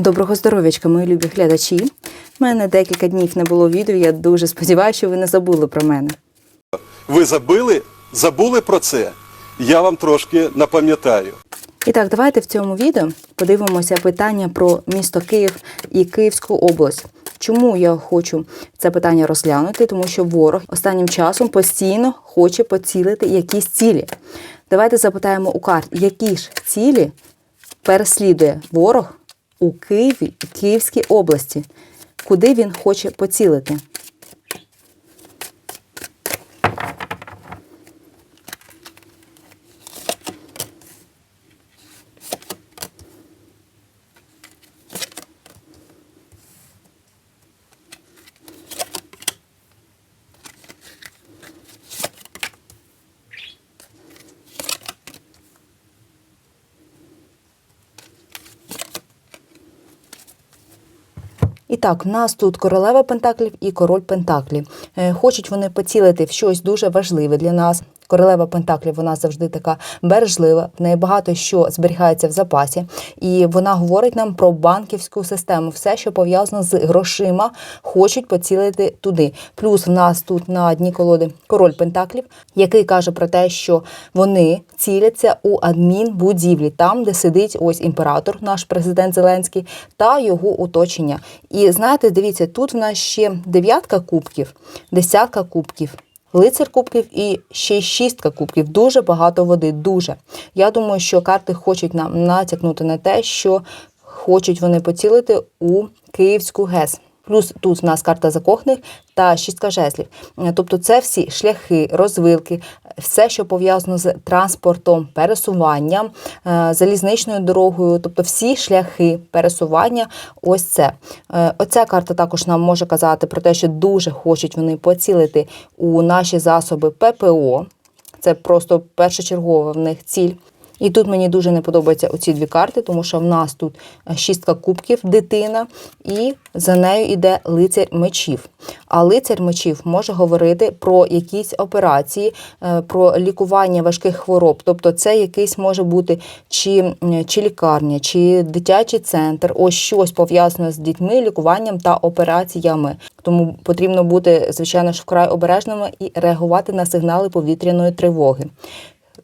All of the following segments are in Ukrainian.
Доброго здоров'ячка, мої любі глядачі. У мене декілька днів не було відео. Я дуже сподіваюся, що ви не забули про мене. Ви забили, забули про це? Я вам трошки напам'ятаю. І так, давайте в цьому відео подивимося питання про місто Київ і Київську область. Чому я хочу це питання розглянути? Тому що ворог останнім часом постійно хоче поцілити якісь цілі. Давайте запитаємо у карт, які ж цілі переслідує ворог у Києві Київській області, куди він хоче поцілити. І так, в нас тут королева Пентаклів і король Пентаклів. Е, Хочуть вони поцілити в щось дуже важливе для нас. Королева Пентаклів вона завжди така бережлива, в неї багато що зберігається в запасі, і вона говорить нам про банківську систему. Все, що пов'язано з грошима, хочуть поцілити туди. Плюс в нас тут на дні колоди король Пентаклів, який каже про те, що вони ціляться у адмінбудівлі, там, де сидить ось імператор, наш президент Зеленський, та його оточення. І знаєте, дивіться, тут в нас ще дев'ятка кубків, десятка кубків. Лицар кубків і ще шістка кубків. Дуже багато води. Дуже. Я думаю, що карти хочуть нам натякнути на те, що хочуть вони поцілити у Київську ГЕС. Плюс тут в нас карта закохних та шістка жезлів. Е, Тобто це всі шляхи, розвилки, все, що пов'язано з транспортом, пересуванням, е, залізничною дорогою, тобто всі шляхи пересування. Ось це. Е, Оця карта також нам може казати про те, що дуже хочуть вони поцілити у наші засоби ППО. Це просто першочергова в них ціль. І тут мені дуже не подобаються оці дві карти, тому що в нас тут шістка кубків, дитина, і за нею йде лицар мечів. А лицар мечів може говорити про якісь операції, е, про лікування важких хвороб. Тобто, це якийсь може бути чи, чи лікарня, чи дитячий центр, ось щось пов'язане з дітьми, лікуванням та операціями. Тому потрібно бути, звичайно ж, вкрай обережними і реагувати на сигнали повітряної тривоги.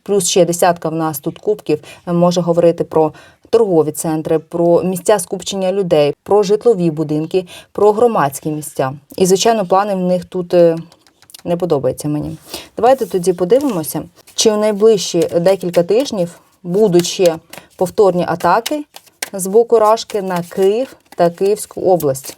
Плюс ще десятка в нас тут кубків е, може говорити про торгові центри, про місця скупчення людей, про житлові будинки, про громадські місця. І, звичайно, плани в них тут е, не подобаються мені. Давайте тоді подивимося, чи в найближчі декілька тижнів будуть ще повторні атаки з боку Рашки на Київ та Київську область.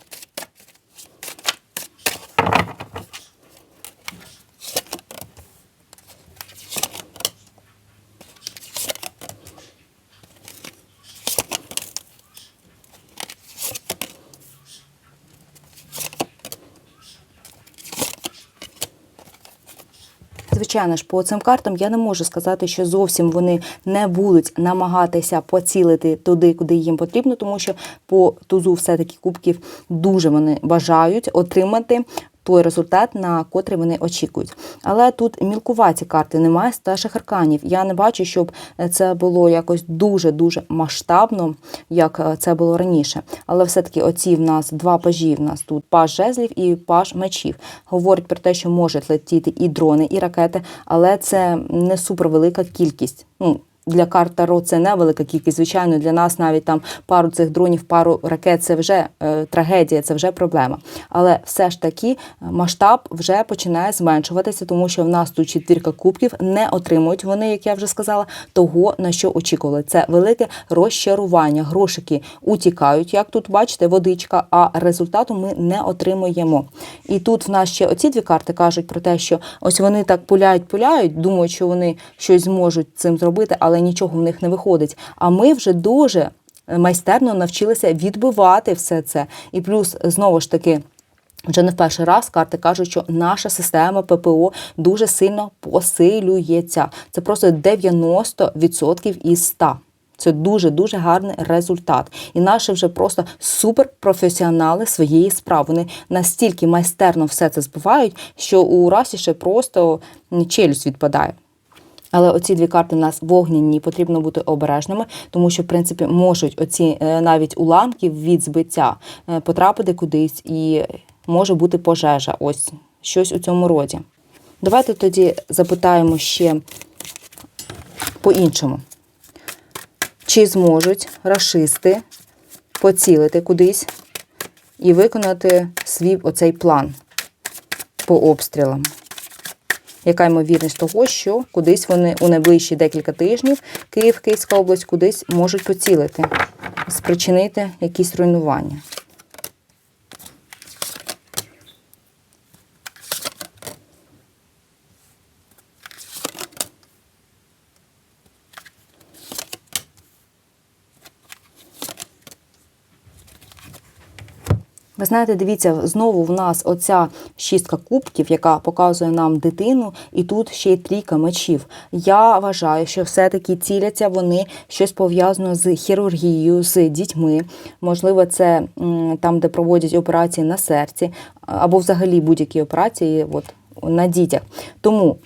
Звичайно ж, по цим картам я не можу сказати, що зовсім вони не будуть намагатися поцілити туди, куди їм потрібно, тому що по тузу все-таки кубків дуже вони бажають отримати. Той результат, на котрий вони очікують. Але тут мілкуваті карти немає старших арканів. Я не бачу, щоб це було якось дуже-дуже масштабно, як це було раніше. Але все-таки оці в нас два пажі. В нас тут паж жезлів і паж мечів. Говорять про те, що можуть летіти і дрони, і ракети, але це не супервелика кількість. Ну, для карт Таро це не велика кількість. Звичайно, для нас навіть там пару цих дронів, пару ракет це вже е, трагедія, це вже проблема. Але все ж таки масштаб вже починає зменшуватися, тому що в нас тут четвірка кубків не отримують вони, як я вже сказала, того на що очікували. Це велике розчарування. Грошики утікають, як тут бачите, водичка, а результату ми не отримуємо. І тут в нас ще оці дві карти кажуть про те, що ось вони так пуляють, пуляють, думають, що вони щось зможуть цим зробити, але нічого в них не виходить. А ми вже дуже майстерно навчилися відбивати все це. І плюс знову ж таки. Вже не в перший раз карти кажуть, що наша система ППО дуже сильно посилюється. Це просто 90% із 100. Це дуже дуже гарний результат. І наші вже просто суперпрофесіонали своєї справи. Вони настільки майстерно все це збивають, що у Расі ще просто челюсть відпадає. Але оці дві карти у нас вогняні, потрібно бути обережними, тому що, в принципі, можуть оці е, навіть уламки від збиття е, потрапити кудись, і може бути пожежа. Ось щось у цьому роді. Давайте тоді запитаємо ще по-іншому. Чи зможуть рашисти поцілити кудись і виконати свій оцей план по обстрілам? Яка ймовірність того, що кудись вони у найближчі декілька тижнів Київ, Київська область кудись можуть поцілити, спричинити якісь руйнування? Ви знаєте, дивіться, знову в нас оця шістка кубків, яка показує нам дитину, і тут ще й трійка мечів. Я вважаю, що все-таки ціляться вони щось пов'язано з хірургією, з дітьми. Можливо, це там, де проводять операції на серці, або взагалі будь-які операції от, на дітях. Тому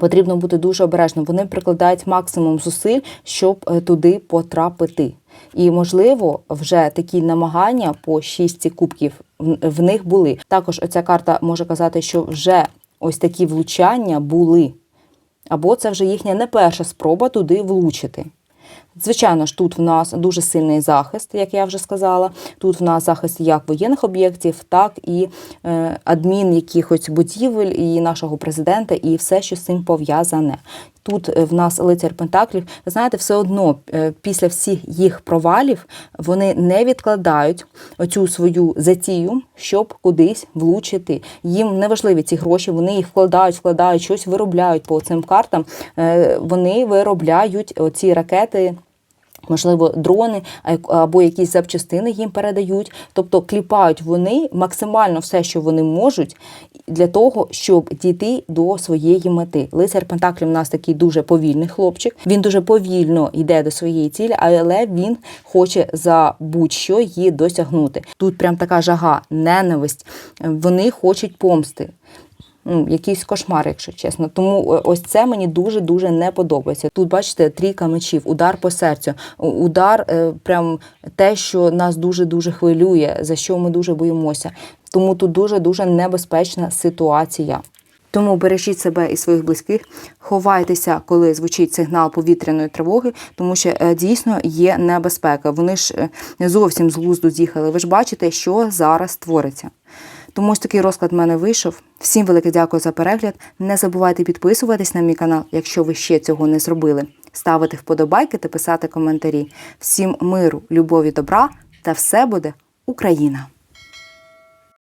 потрібно бути дуже обережним. Вони прикладають максимум зусиль, щоб е, туди потрапити. І, можливо, вже такі намагання по шістці кубків в них були. Також оця карта може казати, що вже ось такі влучання були. Або це вже їхня не перша спроба туди влучити. Звичайно ж, тут в нас дуже сильний захист, як я вже сказала. Тут в нас захист як воєнних об'єктів, так і е, адмін якихось будівель, і нашого президента, і все, що з цим пов'язане. Тут е, в нас лицар Пентаклів. Ви знаєте, все одно е, після всіх їх провалів вони не відкладають оцю свою затію, щоб кудись влучити. Їм не важливі ці гроші, вони їх вкладають, вкладають, щось виробляють по цим картам. Е, Вони виробляють оці ракети. Можливо, дрони або якісь запчастини їм передають, тобто кліпають вони максимально все, що вони можуть, для того, щоб дійти до своєї мети. Лицар Пентаклів у нас такий дуже повільний хлопчик. Він дуже повільно йде до своєї цілі, але він хоче за будь-що її досягнути. Тут прям така жага, ненависть. Вони хочуть помсти ну, якийсь кошмар, якщо чесно. Тому е, ось це мені дуже дуже не подобається. Тут бачите, трійка мечів, удар по серцю, удар, е, прям те, що нас дуже дуже хвилює, за що ми дуже боїмося. Тому тут дуже дуже небезпечна ситуація. Тому бережіть себе і своїх близьких, ховайтеся, коли звучить сигнал повітряної тривоги, тому що е, дійсно є небезпека. Вони ж не зовсім з глузду з'їхали. Ви ж бачите, що зараз твориться. Тому ось такий розклад в мене вийшов. Всім велике дякую за перегляд. Не забувайте підписуватись на мій канал, якщо ви ще цього не зробили. Ставити вподобайки та писати коментарі. Всім миру, любові, добра та все буде Україна!